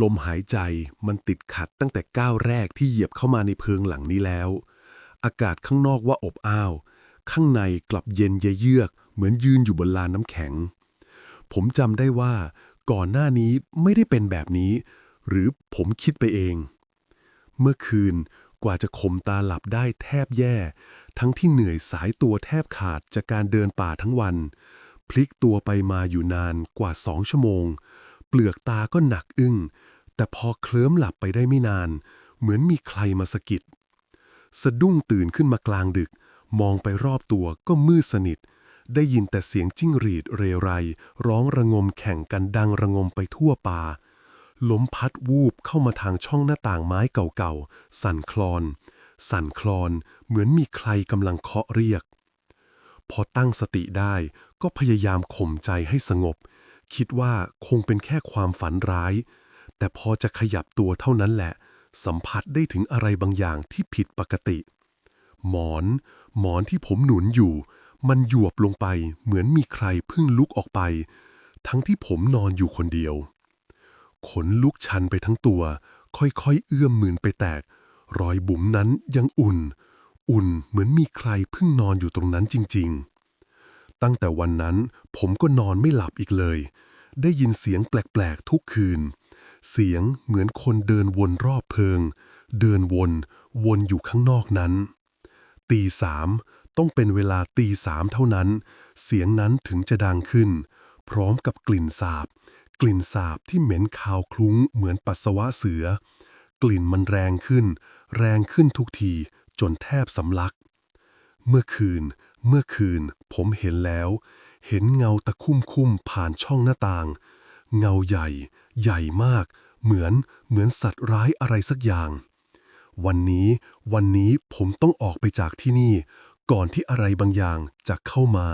ลมหายใจมันติดขัดตั้งแต่ก้าวแรกที่เหยียบเข้ามาในเพิงหลังนี้แล้ว อากาศข้างนอกว่าอบอ้าว ข้างในกลับเย็นเยือก เหมือนยืนอยู่บนลานน้ำแข็ง ผมจำได้ว่าก่อนหน้านี้ไม่ได้เป็นแบบนี้ หรือผมคิดไปเอง เมื่อคืนกว่าจะข่มตาหลับได้แทบแย่ ทั้งที่เหนื่อยสายตัวแทบขาดจากการเดินป่าทั้งวัน พลิกตัวไปมาอยู่นานกว่าสองชั่วโมง ปลือกตาก็หนักอึ้ง แต่พอเคลิ้มหลับไปได้ไม่นาน เหมือนมีใครมาสะกิด สะดุ้งตื่นขึ้นมากลางดึก มองไปรอบตัวก็มืดสนิท ได้ยินแต่เสียงจิ้งหรีดเรไร ร้องระงมแข่งกันดังระงมไปทั่วป่าลมพัดวูบเข้ามาทางช่องหน้าต่างไม้เก่าๆ สั่นคลอน สั่นคลอน เหมือนมีใครกำลังเคาะเรียก พอตั้งสติได้ก็พยายามข่มใจให้สงบ คิดว่าคงเป็นแค่ความฝันร้าย แต่พอจะขยับตัวเท่านั้นแหละ สัมผัสได้ถึงอะไรบางอย่างที่ผิดปกติ หมอน หมอนที่ผมหนุนอยู่ มันหยวบลงไปเหมือนมีใครเพิ่งลุกออกไป ทั้งที่ผมนอนอยู่คนเดียว ขนลุกชันไปทั้งตัว ค่อยๆ เอื้อมมือไปแตก รอยบุ๋มนั้นยังอุ่น อุ่นเหมือนมีใครเพิ่งนอนอยู่ตรงนั้นจริง ๆ ตั้งแต่วันนั้นผมก็นอนไม่หลับอีกเลย ได้ยินเสียงแปลกๆทุกคืน เสียงเหมือนคนเดินวนรอบเพิง เดินวน วนอยู่ข้างนอกนั้น ตีสามต้องเป็นเวลาตีสามเท่านั้น เสียงนั้นถึงจะดังขึ้น พร้อมกับกลิ่นสาบ กลิ่นสาบที่เหม็นคาวคลุ้งเหมือนปัสสาวะเสือ กลิ่นมันแรงขึ้น แรงขึ้นทุกทีจนแทบสำลัก เมื่อคืน เมื่อคืนผมเห็นแล้ว เห็นเงาตะคุ่มคุ่มผ่านช่องหน้าต่าง เงาใหญ่ ใหญ่มาก เหมือนเหมือนสัตว์ร้ายอะไรสักอย่าง วันนี้ วันนี้ผมต้องออกไปจากที่นี่ ก่อนที่อะไรบางอย่างจะเข้ามา